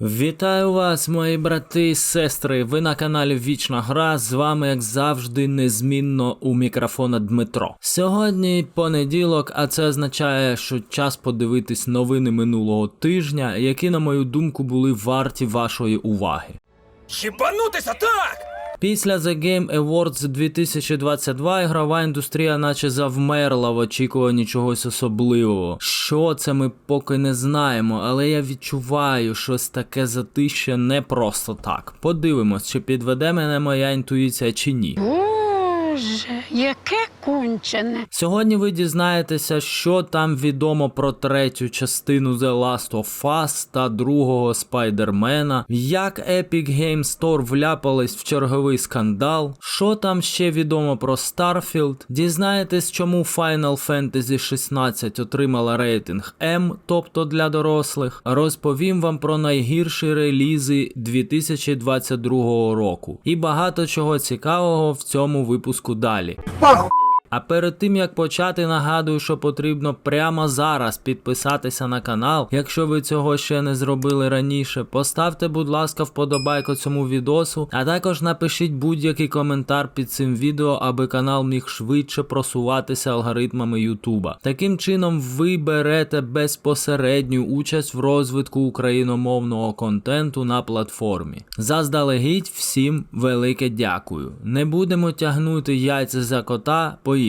Вітаю вас, мої брати і сестри. Ви на каналі Вічна Гра. З вами, як завжди, незмінно у мікрофона Дмитро. Сьогодні понеділок, а це означає, що час подивитись новини минулого тижня, які, на мою думку, були варті вашої уваги. Хібанутися так! Після The Game Awards 2022 ігрова індустрія наче завмерла в очікуванні чогось особливого. Що це ми поки не знаємо, але я відчуваю, щось таке затище не просто так. Подивимось, чи підведе мене моя інтуїція чи ні. Боже, яке кончене. Сьогодні ви дізнаєтеся, що там відомо про третю частину The Last of Us та другого Спайдермена, як Epic Games Store вляпались в черговий скандал, що там ще відомо про Starfield, дізнаєтесь, чому Final Fantasy 16 отримала рейтинг М, тобто для дорослих. Розповім вам про найгірші релізи 2022 року і багато чого цікавого в цьому випуску далі. А перед тим як почати, нагадую, що потрібно прямо зараз підписатися на канал. Якщо ви цього ще не зробили раніше, поставте, будь ласка, вподобайку цьому відосу, а також напишіть будь-який коментар під цим відео, аби канал міг швидше просуватися алгоритмами Ютуба. Таким чином, ви берете безпосередню участь в розвитку україномовного контенту на платформі. Заздалегідь всім велике дякую. Не будемо тягнути яйця за кота. Поїхали.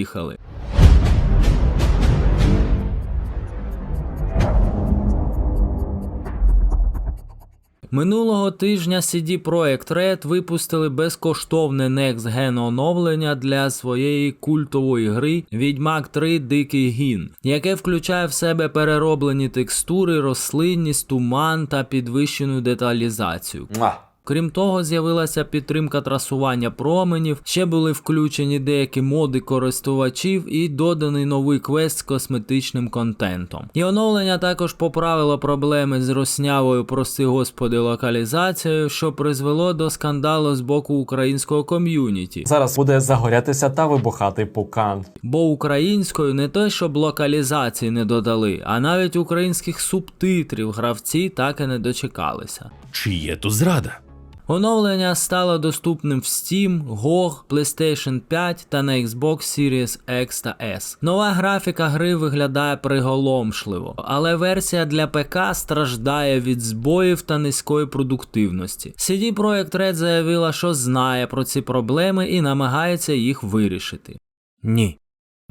Минулого тижня CD Projekt Red випустили безкоштовне Next Gen оновлення для своєї культової гри Відьмак 3 Дикий Гін, яке включає в себе перероблені текстури, рослинність, туман та підвищену деталізацію. Муа. Крім того, з'явилася підтримка трасування променів, ще були включені деякі моди користувачів і доданий новий квест з косметичним контентом. І оновлення також поправило проблеми з роснявою, прости господи, локалізацією, що призвело до скандалу з боку українського ком'юніті. Зараз буде загорятися та вибухати пукан. Бо українською не те, щоб локалізації не додали, а навіть українських субтитрів гравці так і не дочекалися. Чи є тут зрада? Оновлення стало доступним в Steam, GOG, PlayStation 5 та на Xbox Series X та S. Нова графіка гри виглядає приголомшливо, але версія для ПК страждає від збоїв та низької продуктивності. CD Projekt Red заявила, що знає про ці проблеми і намагається їх вирішити. Ні.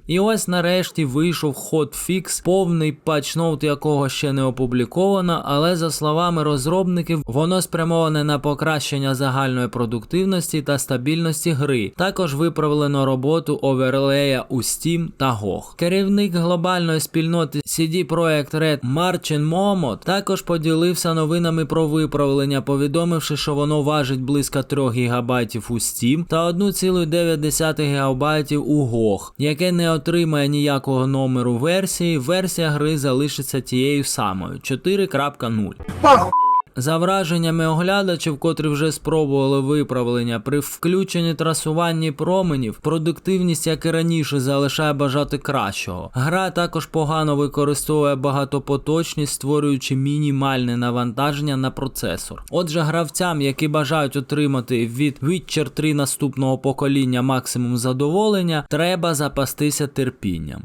І ось нарешті вийшов хотфікс, повний патчноут якого ще не опубліковано, але за словами розробників, воно спрямоване на покращення загальної продуктивності та стабільності гри. Також виправлено роботу оверлея у Steam та GOG. Керівник глобальної спільноти CD Projekt Red Марчин Момот також поділився новинами про виправлення, повідомивши, що воно важить близько 3 ГБ у Steam та 1,9 ГБ у GOG, яке не отримає ніякого номеру версії, версія гри залишиться тією самою 4.0. За враженнями оглядачів, котрі вже спробували виправлення, при включенні трасуванні променів, продуктивність, як і раніше, залишає бажати кращого. Гра також погано використовує багатопоточність, створюючи мінімальне навантаження на процесор. Отже, гравцям, які бажають отримати від Witcher 3 наступного покоління максимум задоволення, треба запастися терпінням.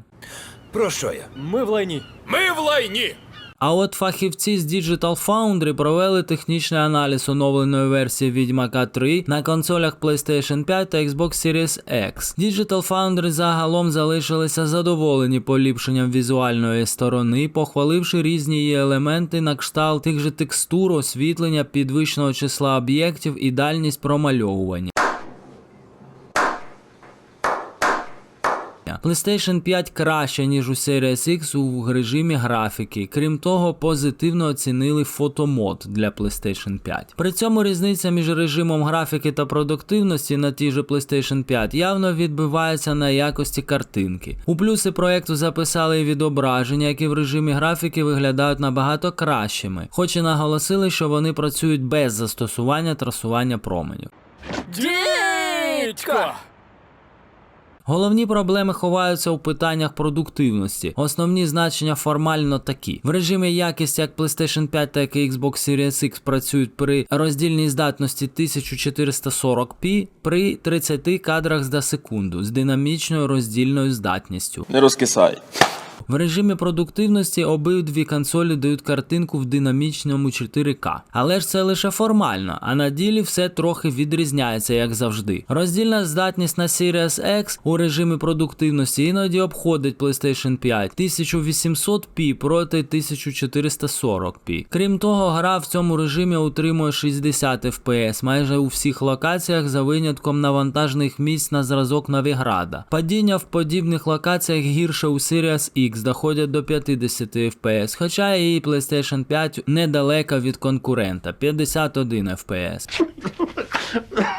Про що я? Ми в лайні. Ми в лайні! А от фахівці з Digital Foundry провели технічний аналіз оновленої версії Відьмака 3 на консолях PlayStation 5 та Xbox Series X. Digital Foundry загалом залишилися задоволені поліпшенням візуальної сторони, похваливши різні її елементи на кшталт тих же текстур, освітлення, підвищеного числа об'єктів і дальність промальовування. PlayStation 5 краще, ніж у Series X у режимі графіки. Крім того, позитивно оцінили фотомод для PlayStation 5. При цьому різниця між режимом графіки та продуктивності на тій же PlayStation 5 явно відбивається на якості картинки. У плюси проекту записали і відображення, які в режимі графіки виглядають набагато кращими, хоч і наголосили, що вони працюють без застосування трасування променів. Дідько! Головні проблеми ховаються у питаннях продуктивності. Основні значення формально такі: в режимі якість як PlayStation 5, так і Xbox Series X працюють при роздільній здатності 1440p при 30 кадрах за секунду з динамічною роздільною здатністю. Не розкисай. В режимі продуктивності обидві консолі дають картинку в динамічному 4К. Але ж це лише формально, а на ділі все трохи відрізняється, як завжди. Роздільна здатність на Series X у режимі продуктивності іноді обходить PlayStation 5 1800p проти 1440p. Крім того, гра в цьому режимі утримує 60 FPS майже у всіх локаціях за винятком навантажних місць на зразок Навіграда. Падіння в подібних локаціях гірше у Series X доходять до 50 FPS, хоча і PlayStation 5 недалека від конкурента 51 FPS.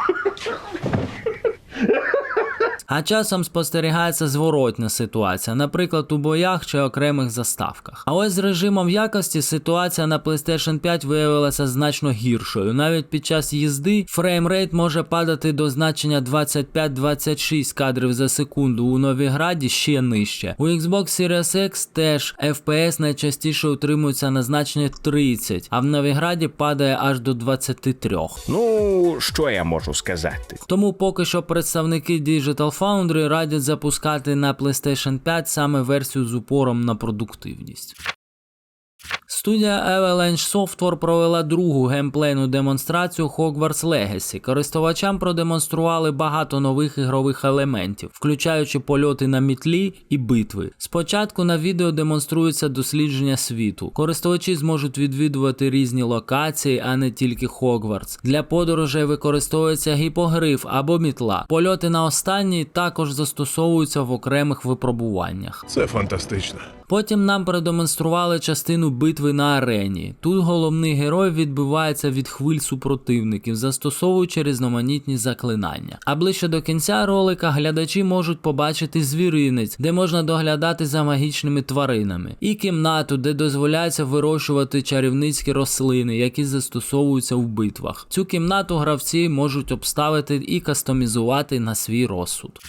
А часом спостерігається зворотня ситуація, наприклад, у боях чи окремих заставках. А ось з режимом якості ситуація на PlayStation 5 виявилася значно гіршою. Навіть під час їзди фреймрейт може падати до значення 25-26 кадрів за секунду. У Новіграді ще нижче. У Xbox Series X теж FPS найчастіше утримується на значенні 30, а в Новіграді падає аж до 23. Ну, що я можу сказати? Тому поки що представники Digital Foundry радять запускати на PlayStation 5 саме версію з упором на продуктивність. Студія Avalanche Software провела другу геймплейну демонстрацію Hogwarts Legacy. Користувачам продемонстрували багато нових ігрових елементів, включаючи польоти на мітлі і битви. Спочатку на відео демонструється дослідження світу. Користувачі зможуть відвідувати різні локації, а не тільки Хогвартс. Для подорожей використовується гіпогриф або мітла. Польоти на останній також застосовуються в окремих випробуваннях. Це фантастично. Потім нам продемонстрували частину битви на арені. Тут головний герой відбивається від хвиль супротивників, застосовуючи різноманітні заклинання. А ближче до кінця ролика глядачі можуть побачити звіринець, де можна доглядати за магічними тваринами, і кімнату, де дозволяється вирощувати чарівницькі рослини, які застосовуються в битвах. Цю кімнату гравці можуть обставити і кастомізувати на свій розсуд.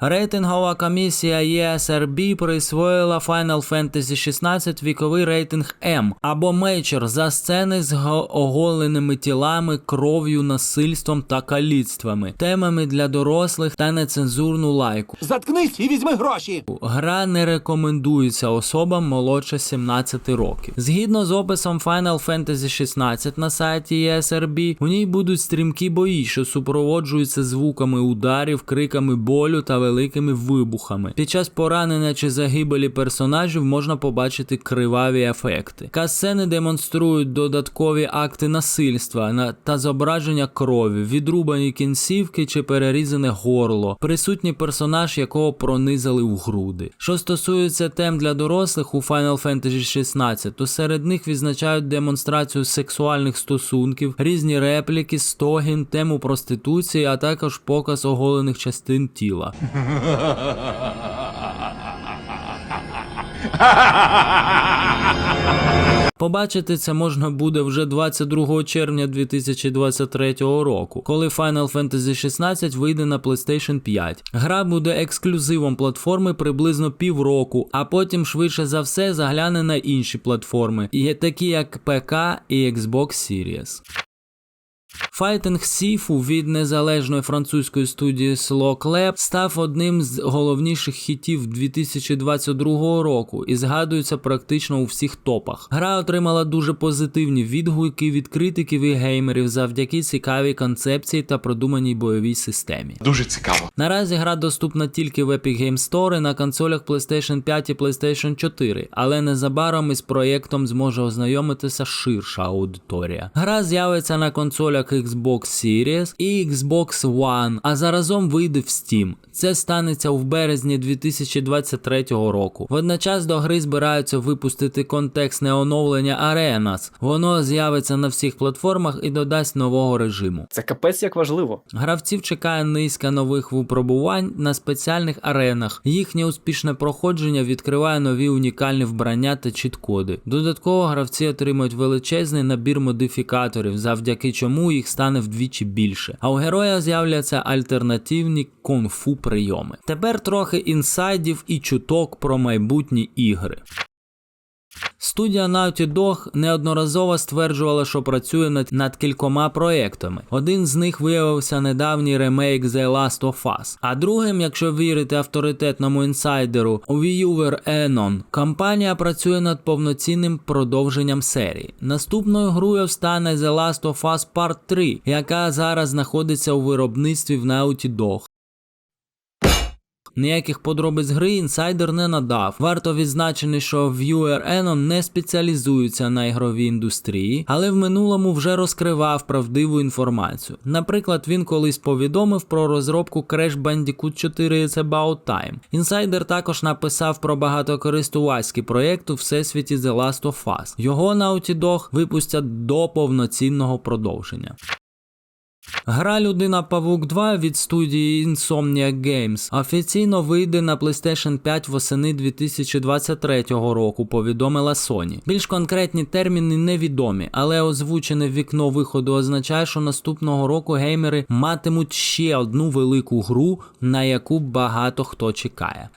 Рейтингова комісія ESRB присвоїла Final Fantasy 16 віковий рейтинг М або Major за сцени з оголеними тілами, кров'ю, насильством та каліцтвами, темами для дорослих та нецензурну лайку. Заткнись і візьми гроші. Гра не рекомендується особам молодше 17 років. Згідно з описом Final Fantasy 16 на сайті ESRB, у ній будуть стрімкі бої, що супроводжуються звуками ударів, криками болю та великими вибухами. Під час поранення чи загибелі персонажів можна побачити криваві ефекти. Касцени демонструють додаткові акти насильства на- та зображення крові, відрубані кінцівки чи перерізане горло, присутній персонаж, якого пронизали в груди. Що стосується тем для дорослих у Final Fantasy 16, то серед них відзначають демонстрацію сексуальних стосунків, різні репліки, стогін, тему проституції, а також показ оголених частин тіла. Побачити це можна буде вже 22 червня 2023 року, коли Final Fantasy 16 вийде на PlayStation 5. Гра буде ексклюзивом платформи приблизно півроку, а потім швидше за все загляне на інші платформи, такі як ПК і Xbox Series. Fighting Сіфу від незалежної французької студії Slow Lab став одним з головніших хітів 2022 року і згадується практично у всіх топах. Гра отримала дуже позитивні відгуки від критиків і геймерів завдяки цікавій концепції та продуманій бойовій системі. Дуже цікаво. Наразі гра доступна тільки в Epic Game Store і на консолях PlayStation 5 і PlayStation 4, але незабаром із проєктом зможе ознайомитися ширша аудиторія. Гра з'явиться на консолях Xbox Series і Xbox One, а заразом вийде в Steam. Це станеться в березні 2023 року. Водночас до гри збираються випустити контекстне оновлення Arenas. Воно з'явиться на всіх платформах і додасть нового режиму. Це капець як важливо. Гравців чекає низка нових випробувань на спеціальних аренах. Їхнє успішне проходження відкриває нові унікальні вбрання та чіт-коди. Додатково гравці отримують величезний набір модифікаторів, завдяки чому їх стане вдвічі більше. А у героя з'являться альтернативні кунг-фу прийоми. Тепер трохи інсайдів і чуток про майбутні ігри. Студія Naughty Dog неодноразово стверджувала, що працює над, над кількома проектами. Один з них виявився недавній ремейк The Last of Us. А другим, якщо вірити авторитетному інсайдеру Viewer Enon, компанія працює над повноцінним продовженням серії. Наступною грою стане The Last of Us Part 3, яка зараз знаходиться у виробництві в Naughty Dog. Ніяких подробиць гри інсайдер не надав. Варто відзначити, що Viewer Enon не спеціалізується на ігровій індустрії, але в минулому вже розкривав правдиву інформацію. Наприклад, він колись повідомив про розробку Crash Bandicoot 4 It's About Time. Інсайдер також написав про багатокористувацький проєкт у всесвіті The Last of Us. Його Naughty Dog випустять до повноцінного продовження. Гра Людина Павук 2 від студії Insomniac Games офіційно вийде на PlayStation 5 восени 2023 року, повідомила Sony. Більш конкретні терміни невідомі, але озвучене вікно виходу означає, що наступного року геймери матимуть ще одну велику гру, на яку багато хто чекає.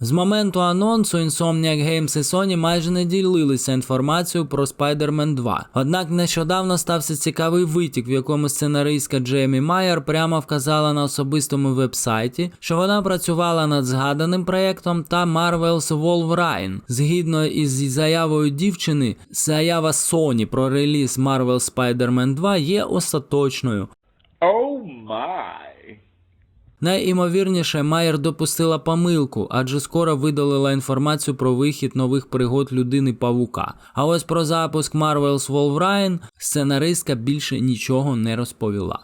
З моменту анонсу Insomniac Games і Sony майже не ділилися інформацією про Spider-Man 2. Однак нещодавно стався цікавий витік, в якому сценаристка Джеймі Майер прямо вказала на особистому вебсайті, що вона працювала над згаданим проєктом та Marvel's Wolverine. Згідно із заявою дівчини, заява Sony про реліз Marvel Spider-Man 2 є остаточною. Оу май. Найімовірніше, Майер допустила помилку, адже скоро видалила інформацію про вихід нових пригод людини Павука. А ось про запуск Marvel's Wolverine сценаристка більше нічого не розповіла.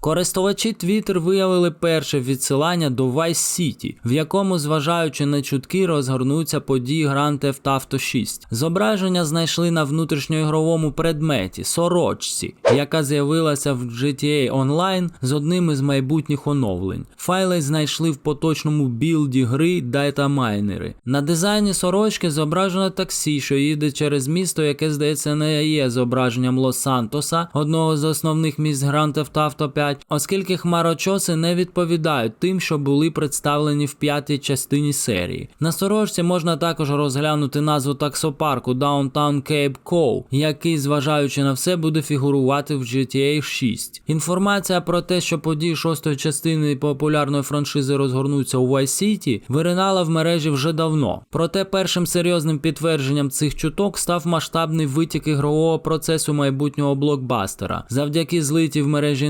Користувачі Twitter виявили перше відсилання до Vice City, в якому, зважаючи на чутки, розгорнуться події Grand Theft Auto 6. Зображення знайшли на внутрішньоігровому предметі сорочці, яка з'явилася в GTA Online з одним із майбутніх оновлень. Файли знайшли в поточному білді гри датамайнери. На дизайні сорочки зображено таксі, що їде через місто, яке здається не є зображенням Лос-Сантоса, одного з основних міст Grand Theft Auto 5, оскільки хмарочоси не відповідають тим, що були представлені в п'ятій частині серії. На сорочці можна також розглянути назву таксопарку Downtown Cape Cove, який, зважаючи на все, буде фігурувати в GTA 6. Інформація про те, що події шостої частини популярної франшизи розгорнуться у Vice City, виринала в мережі вже давно. Проте першим серйозним підтвердженням цих чуток став масштабний витік ігрового процесу майбутнього блокбастера. Завдяки злитій в мережі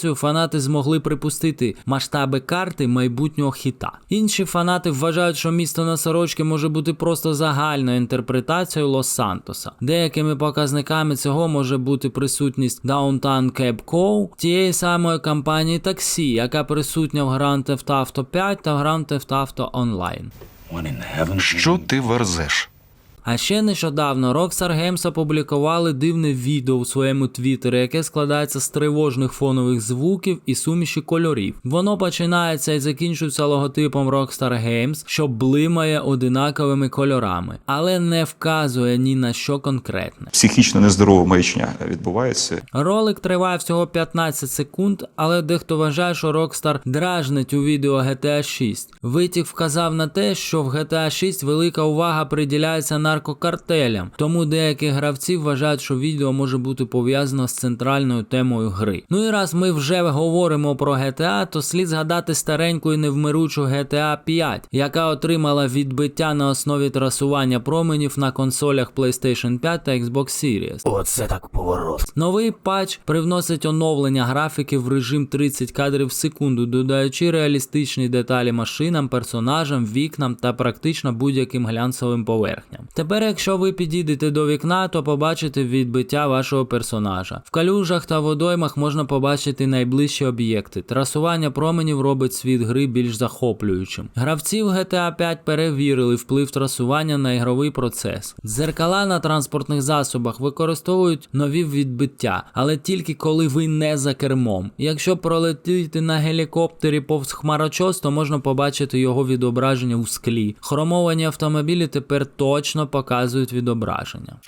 інформацію, фанати змогли припустити масштаби карти майбутнього хіта. Інші фанати вважають, що місто на сорочки може бути просто загальною інтерпретацією Лос-Сантоса. Деякими показниками цього може бути присутність Downtown Cape Cove, тієї самої компанії таксі, яка присутня в Grand Theft Auto 5 та Grand Theft Auto Online. Що ти верзеш? А ще нещодавно Rockstar Games опублікували дивне відео у своєму твіттері, яке складається з тривожних фонових звуків і суміші кольорів. Воно починається і закінчується логотипом Rockstar Games, що блимає одинаковими кольорами, але не вказує ні на що конкретне. Психічно нездорова маячня відбувається. Ролик триває всього 15 секунд, але дехто вважає, що Rockstar дражнить у відео GTA 6. Витік вказав на те, що в GTA 6 велика увага приділяється наркокартелям, тому деякі гравці вважають, що відео може бути пов'язано з центральною темою гри. Ну і раз ми вже говоримо про GTA, то слід згадати стареньку і невмиручу GTA 5, яка отримала відбиття на основі трасування променів на консолях PlayStation 5 та Xbox Series. Оце так поворот. Новий патч привносить оновлення графіки в режим 30 кадрів в секунду, додаючи реалістичні деталі машинам, персонажам, вікнам та практично будь-яким глянцевим поверхням. Тепер, якщо ви підійдете до вікна, то побачите відбиття вашого персонажа. В калюжах та водоймах можна побачити найближчі об'єкти. Трасування променів робить світ гри більш захоплюючим. Гравці в GTA 5 перевірили вплив трасування на ігровий процес. Дзеркала на транспортних засобах використовують нові відбиття, але тільки коли ви не за кермом. Якщо пролетіти на гелікоптері повз хмарочос, то можна побачити його відображення у склі. Хромовані автомобілі тепер точно показують відображення.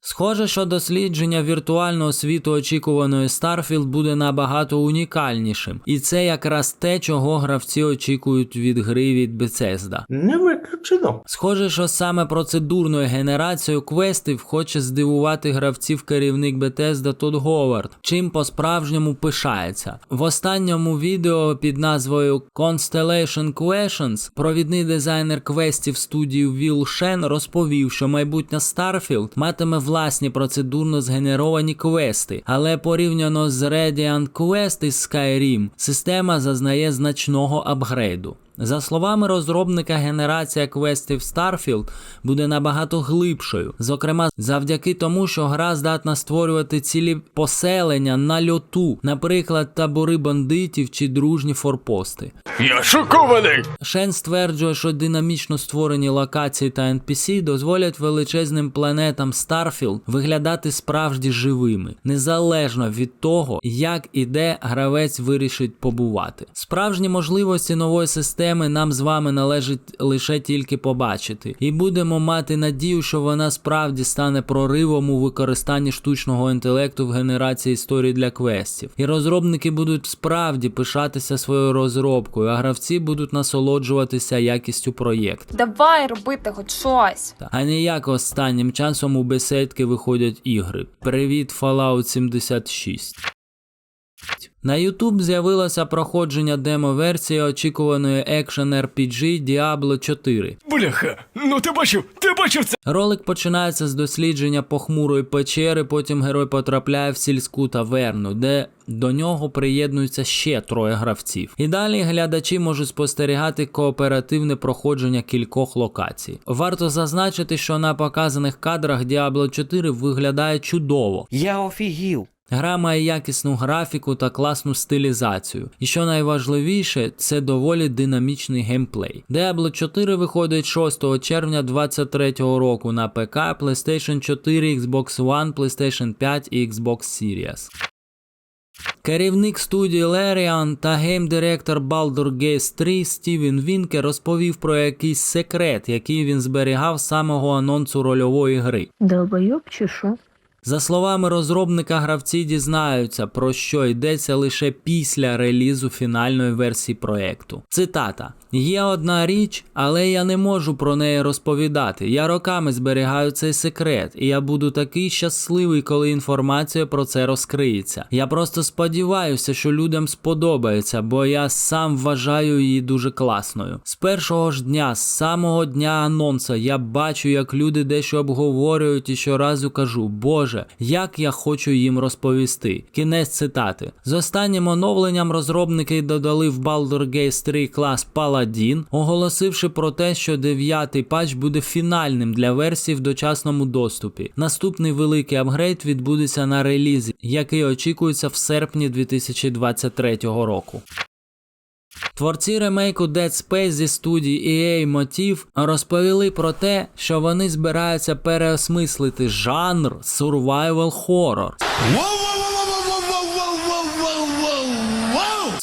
Схоже, що дослідження віртуального світу очікуваної Starfield буде набагато унікальнішим, і це якраз те, чого гравці очікують від гри від Bethesda. Не виключено. Схоже, що саме процедурною генерацією квестів хоче здивувати гравців керівник Bethesda Тодд Говард, чим по-справжньому пишається. В останньому відео під назвою Constellation Questions провідний дизайнер квестів студії Will Shen розповів, що майбутня Starfield матиме власні процедурно згенеровані квести, але порівняно з Radiant Quest із Skyrim, система зазнає значного апгрейду. За словами розробника, генерація квестів Starfield буде набагато глибшою, зокрема завдяки тому, що гра здатна створювати цілі поселення на льоту, наприклад, табори бандитів чи дружні форпости. Я шокований! Шен стверджує, що динамічно створені локації та NPC дозволять величезним планетам Starfield виглядати справді живими, незалежно від того, як і де гравець вирішить побувати. Справжні можливості нової системи нам з вами належить лише тільки побачити, і будемо мати надію, що вона справді стане проривом у використанні штучного інтелекту в генерації історій для квестів. І розробники будуть справді пишатися своєю розробкою, а гравці будуть насолоджуватися якістю проєкту. Давай робити хоч щось. А не як останнім часом у бесідки виходять ігри. Привіт, Fallout 76. На YouTube з'явилося проходження демо-версії очікуваної екшен RPG Diablo 4. Бляха, ну ти бачив, ти бачив це? Ролик починається з дослідження похмурої печери, потім герой потрапляє в сільську таверну, де до нього приєднуються ще троє гравців. І далі глядачі можуть спостерігати кооперативне проходження кількох локацій. Варто зазначити, що на показаних кадрах Diablo 4 виглядає чудово. Я офігів. Гра має якісну графіку та класну стилізацію. І що найважливіше, це доволі динамічний геймплей. Diablo 4 виходить 6 червня 2023 року на ПК, PlayStation 4, Xbox One, PlayStation 5 і Xbox Series. Керівник студії Larian та геймдиректор Baldur Gate 3 Стівен Вінке розповів про якийсь секрет, який він зберігав з самого анонсу рольової гри. Долбойоб чи що? За словами розробника, гравці дізнаються, про що йдеться лише після релізу фінальної версії проекту. Цитата: Є одна річ, але я не можу про неї розповідати. Я роками зберігаю цей секрет, і я буду такий щасливий, коли інформація про це розкриється. Я просто сподіваюся, що людям сподобається, бо я сам вважаю її дуже класною. З першого ж дня, з самого дня анонса, я бачу, як люди дещо обговорюють і щоразу кажу, Боже, як я хочу їм розповісти. Кінець цитати. З останнім оновленням розробники додали в Baldur Gate 3 клас Paladin, оголосивши про те, що дев'ятий патч буде фінальним для версії в дочасному доступі. Наступний великий апгрейд відбудеться на релізі, який очікується в серпні 2023 року. Творці ремейку Dead Space зі студії EA Motive розповіли про те, що вони збираються переосмислити жанр survival horror.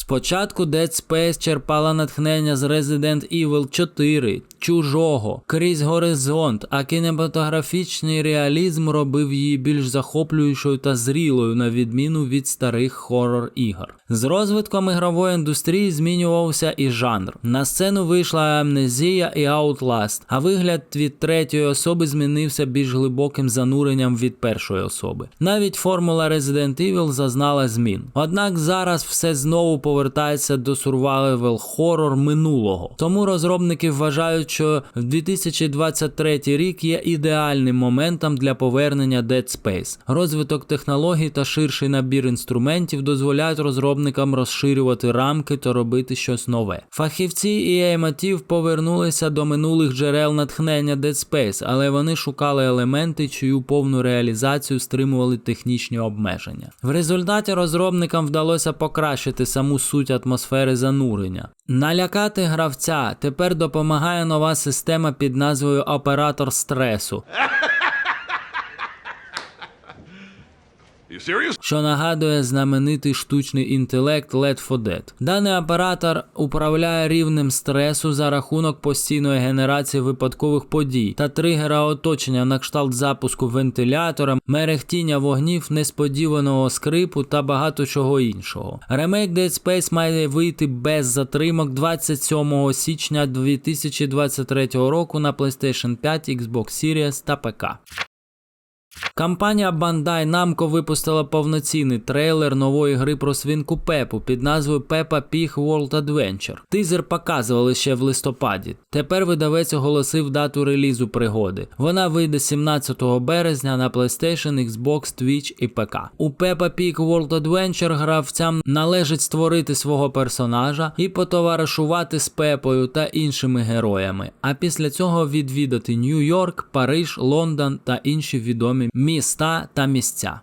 Спочатку Dead Space черпала натхнення з Resident Evil 4, Чужого, Крізь Горизонт, а кінематографічний реалізм робив її більш захоплюючою та зрілою, на відміну від старих хоррор ігор. З розвитком ігрової індустрії змінювався і жанр. На сцену вийшла Амнезія і Outlast, а вигляд від третьої особи змінився більш глибоким зануренням від першої особи. Навіть формула Resident Evil зазнала змін. Однак зараз все знову повертається до survival horror минулого. Тому розробники вважають, що 2023 рік є ідеальним моментом для повернення Dead Space. Розвиток технологій та ширший набір інструментів дозволяють розробникам розширювати рамки та робити щось нове. Фахівці EA Motive повернулися до минулих джерел натхнення Dead Space, але вони шукали елементи, чию повну реалізацію стримували технічні обмеження. В результаті розробникам вдалося покращити саму суть атмосфери занурення. Налякати гравця тепер допомагає нова система під назвою Оператор стресу. Що нагадує знаменитий штучний інтелект Left 4 Dead. Даний оператор управляє рівнем стресу за рахунок постійної генерації випадкових подій та тригера оточення на кшталт запуску вентилятора, мерехтіння вогнів, несподіваного скрипу та багато чого іншого. Ремейк Dead Space має вийти без затримок 27 січня 2023 року на PlayStation 5, Xbox Series та ПК. Компанія Bandai Namco випустила повноцінний трейлер нової гри про свинку Пепу під назвою Peppa Pig World Adventure. Тизер показували ще в листопаді. Тепер видавець оголосив дату релізу пригоди. Вона вийде 17 березня на PlayStation, Xbox, Twitch і ПК. У Peppa Pig World Adventure гравцям належить створити свого персонажа і потоваришувати з Пепою та іншими героями. А після цього відвідати Нью-Йорк, Париж, Лондон та інші відомі міста та місця.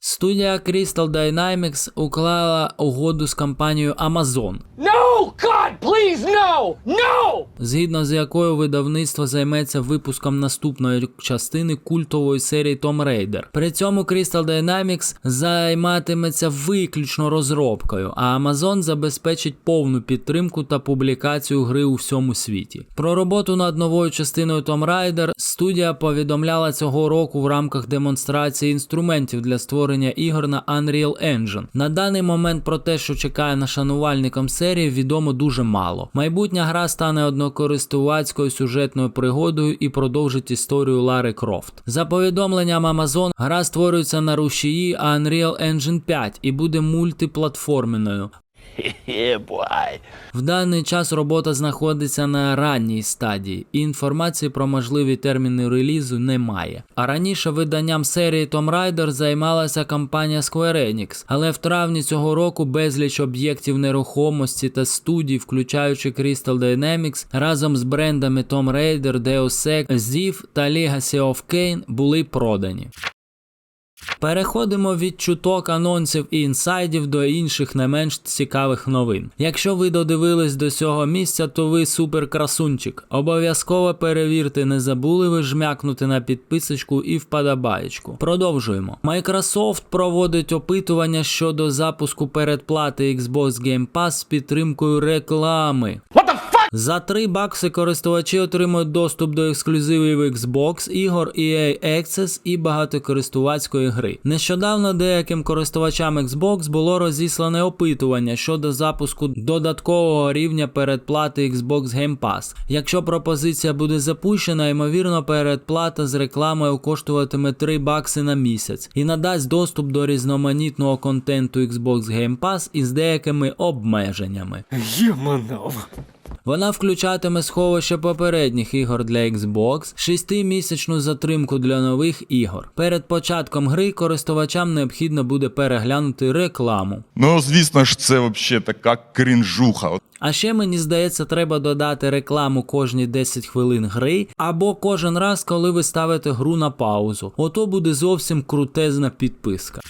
Студія Crystal Dynamics уклала угоду з компанією Amazon, No! God, please, no! No! згідно з якою видавництво займеться випуском наступної частини культової серії Tomb Raider. При цьому Crystal Dynamics займатиметься виключно розробкою, а Amazon забезпечить повну підтримку та публікацію гри у всьому світі. Про роботу над новою частиною Tomb Raider студія повідомляла цього року в рамках демонстрації інструментів для створення ігор на Unreal Engine. На даний момент про те, що чекає на шанувальникам серії, відомо дуже мало. Майбутня гра стане однокористувацькою сюжетною пригодою і продовжить історію Лари Крофт. За повідомленням Amazon, гра створюється на рушії Unreal Engine 5 і буде мультиплатформеною. В даний час робота знаходиться на ранній стадії, і інформації про можливі терміни релізу немає. А раніше виданням серії Tomb Raider займалася компанія Square Enix, але в травні цього року безліч об'єктів нерухомості та студій, включаючи Crystal Dynamics, разом з брендами Tomb Raider, Deus Ex, Ziv та Legacy of Kain були продані. Переходимо від чуток анонсів і інсайдів до інших не менш цікавих новин. Якщо ви додивились до цього місця, то ви супер красунчик. Обов'язково перевірте, не забули ви жмякнути на підписочку і вподобаєчку. Продовжуємо. Microsoft проводить опитування щодо запуску передплати Xbox Game Pass з підтримкою реклами. За 3 бакси користувачі отримують доступ до ексклюзивів Xbox, ігор EA Access і багатокористувацької гри. Нещодавно деяким користувачам Xbox було розіслане опитування щодо запуску додаткового рівня передплати Xbox Game Pass. Якщо пропозиція буде запущена, ймовірно, передплата з рекламою коштуватиме 3 бакси на місяць і надасть доступ до різноманітного контенту Xbox Game Pass із деякими обмеженнями. Єманов. Вона включатиме сховище попередніх ігор для Xbox, 6-місячну затримку для нових ігор. Перед початком гри користувачам необхідно буде переглянути рекламу. Ну, звісно ж, це взагалі така крінжуха. А ще мені здається, треба додати рекламу кожні 10 хвилин гри, або кожен раз, коли ви ставите гру на паузу. Ото буде зовсім крутезна підписка.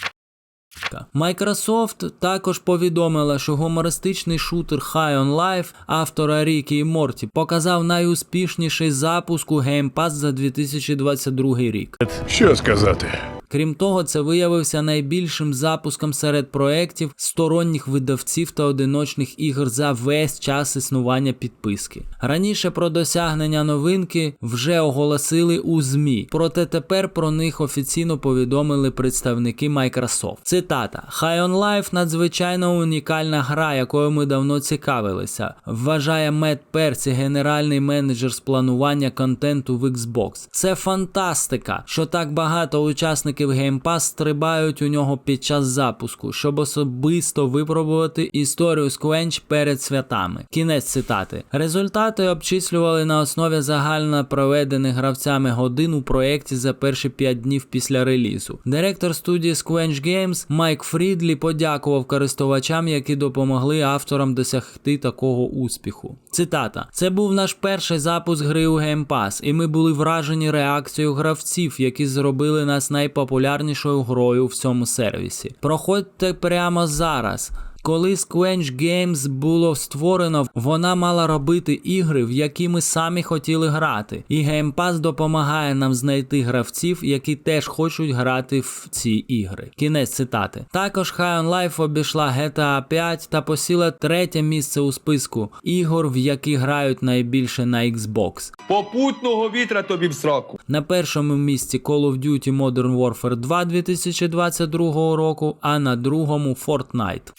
Microsoft також повідомила, що гумористичний шутер High on Life автора Рікі і Морті показав найуспішніший запуск у Game Pass за 2022 рік. Що сказати? Крім того, це виявився найбільшим запуском серед проєктів сторонніх видавців та одиночних ігор за весь час існування підписки. Раніше про досягнення новинки вже оголосили у ЗМІ, проте тепер про них офіційно повідомили представники Microsoft. Цитата: High on Life надзвичайно унікальна гра, якою ми давно цікавилися. Вважає Мет Персі, генеральний менеджер з планування контенту в Xbox. Це фантастика, що так багато учасників Game Pass стрибають у нього під час запуску, щоб особисто випробувати історію Squench перед святами. Кінець цитати. Результати обчислювали на основі загально проведених гравцями годин у проєкті за перші 5 днів після релізу. Директор студії Squench Games Майк Фрідлі подякував користувачам, які допомогли авторам досягти такого успіху. Цитата: Це був наш перший запуск гри у Game Pass, і ми були вражені реакцією гравців, які зробили нас найпопулярнішою грою в цьому сервісі. Проходьте прямо зараз. Коли Squench Games було створено, вона мала робити ігри, в які ми самі хотіли грати. І Game Pass допомагає нам знайти гравців, які теж хочуть грати в ці ігри. Кінець цитати. Також High on Life обійшла GTA 5 та посіла третє місце у списку ігор, в які грають найбільше на Xbox. Попутного вітра тобі в сраку. На першому місці Call of Duty Modern Warfare 2 2022 року, а на другому Fortnite.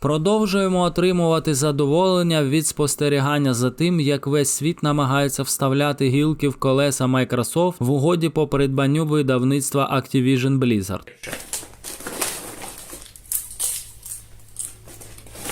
Продовжуємо отримувати задоволення від спостерігання за тим, як весь світ намагається вставляти гілки в колеса Microsoft в угоді по придбанню видавництва Activision Blizzard.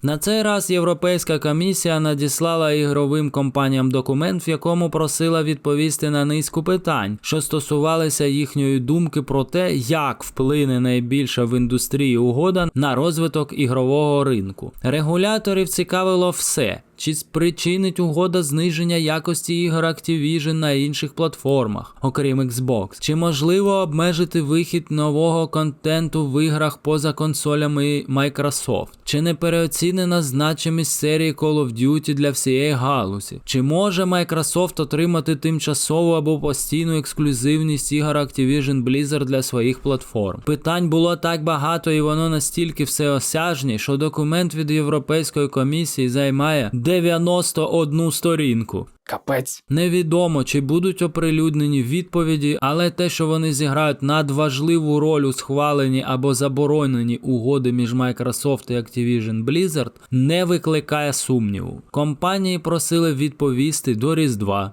На цей раз Європейська комісія надіслала ігровим компаніям документ, в якому просила відповісти на низку питань, що стосувалися їхньої думки про те, як вплине найбільша в індустрії угода на розвиток ігрового ринку. Регуляторів цікавило все. Чи спричинить угода зниження якості ігор Activision на інших платформах, окрім Xbox? Чи можливо обмежити вихід нового контенту в іграх поза консолями Microsoft? Чи не переоцінена значимість серії Call of Duty для всієї галузі? Чи може Microsoft отримати тимчасову або постійну ексклюзивність ігор Activision Blizzard для своїх платформ? Питань було так багато і воно настільки всеосяжні, що документ від Європейської комісії займає 91 сторінку. Капець. Невідомо, чи будуть оприлюднені відповіді, але те, що вони зіграють надважливу роль у схваленні або забороненні угоди між Microsoft і Activision Blizzard, не викликає сумніву. Компанії просили відповісти до Різдва.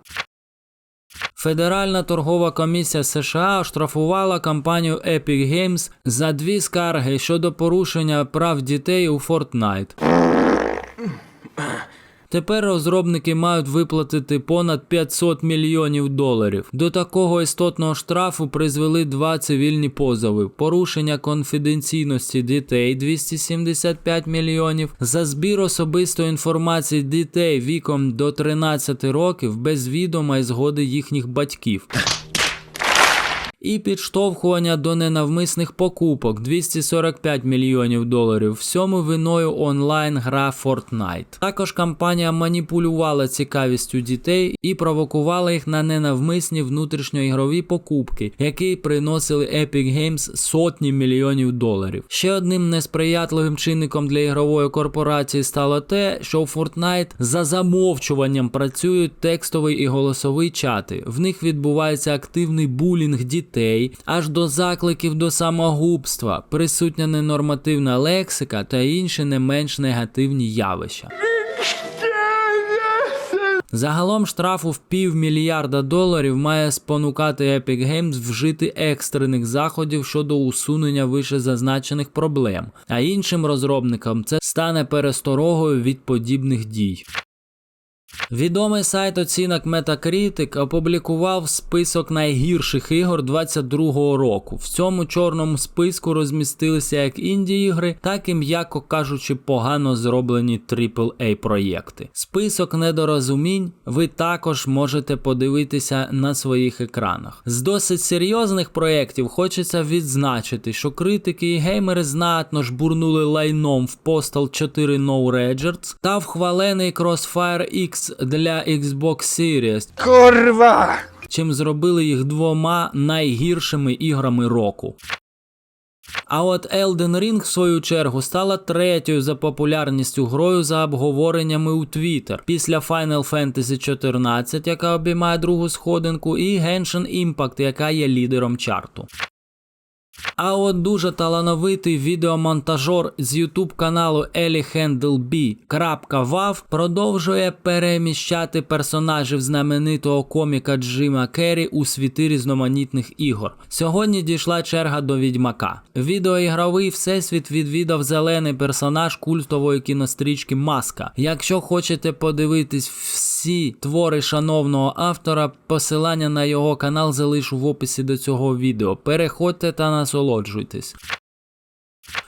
Федеральна торгова комісія США оштрафувала компанію Epic Games за дві скарги щодо порушення прав дітей у Fortnite. Тепер розробники мають виплатити понад 500 мільйонів доларів. До такого істотного штрафу призвели два цивільні позови: порушення конфіденційності дітей 275 мільйонів, за збір особистої інформації дітей віком до 13 років без відома і згоди їхніх батьків. І підштовхування до ненавмисних покупок 245 мільйонів доларів. Всьому виною онлайн гра Fortnite. Також компанія маніпулювала цікавістю дітей і провокувала їх на ненавмисні внутрішньоігрові покупки, які приносили Epic Games сотні мільйонів доларів. Ще одним несприятливим чинником для ігрової корпорації стало те, що у Fortnite за замовчуванням працюють текстовий і голосовий чати. В них відбувається активний булінг дітей, аж до закликів до самогубства, присутня ненормативна лексика та інші не менш негативні явища. Загалом штраф у півмільярда доларів має спонукати Epic Games вжити екстрених заходів щодо усунення вищезазначених проблем, а іншим розробникам це стане пересторогою від подібних дій. Відомий сайт оцінок Metacritic опублікував список найгірших ігор 22-го року. В цьому чорному списку розмістилися як інді ігри, так і, м'яко кажучи, погано зроблені AAA проєкти. Список недорозумінь ви також можете подивитися на своїх екранах. З досить серйозних проєктів хочеться відзначити, що критики і геймери знатно жбурнули лайном в Postal 4 No Regards та вхвалений Crossfire X для Xbox Series, Курва! чим зробили їх двома найгіршими іграми року. А от Elden Ring, в свою чергу, стала третьою за популярністю грою за обговореннями у Twitter після Final Fantasy 14, яка обіймає другу сходинку, і Genshin Impact, яка є лідером чарту. А от дуже талановитий відеомонтажер з YouTube каналу EllyHandleB.wav продовжує переміщати персонажів знаменитого коміка Джима Керрі у світи різноманітних ігор. Сьогодні дійшла черга до відьмака. Відеоігровий всесвіт відвідав зелений персонаж культової кінострічки Маска. Якщо хочете подивитись всі твори шановного автора, посилання на його канал залишу в описі до цього відео. Переходьте та насолоджуйтесь.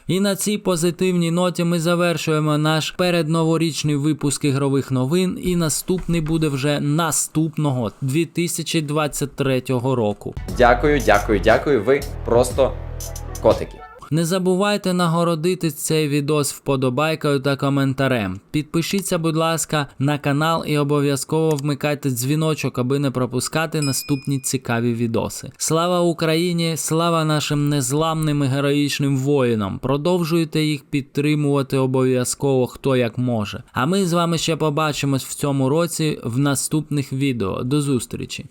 І на цій позитивній ноті ми завершуємо наш передноворічний випуск ігрових новин, і наступний буде вже наступного 2023 року. Дякую, дякую, дякую. Ви просто котики. Не забувайте нагородити цей відос вподобайкою та коментарем. Підпишіться, будь ласка, на канал і обов'язково вмикайте дзвіночок, аби не пропускати наступні цікаві відоси. Слава Україні! Слава нашим незламним і героїчним воїнам! Продовжуйте їх підтримувати обов'язково хто як може. А ми з вами ще побачимось в цьому році в наступних відео. До зустрічі!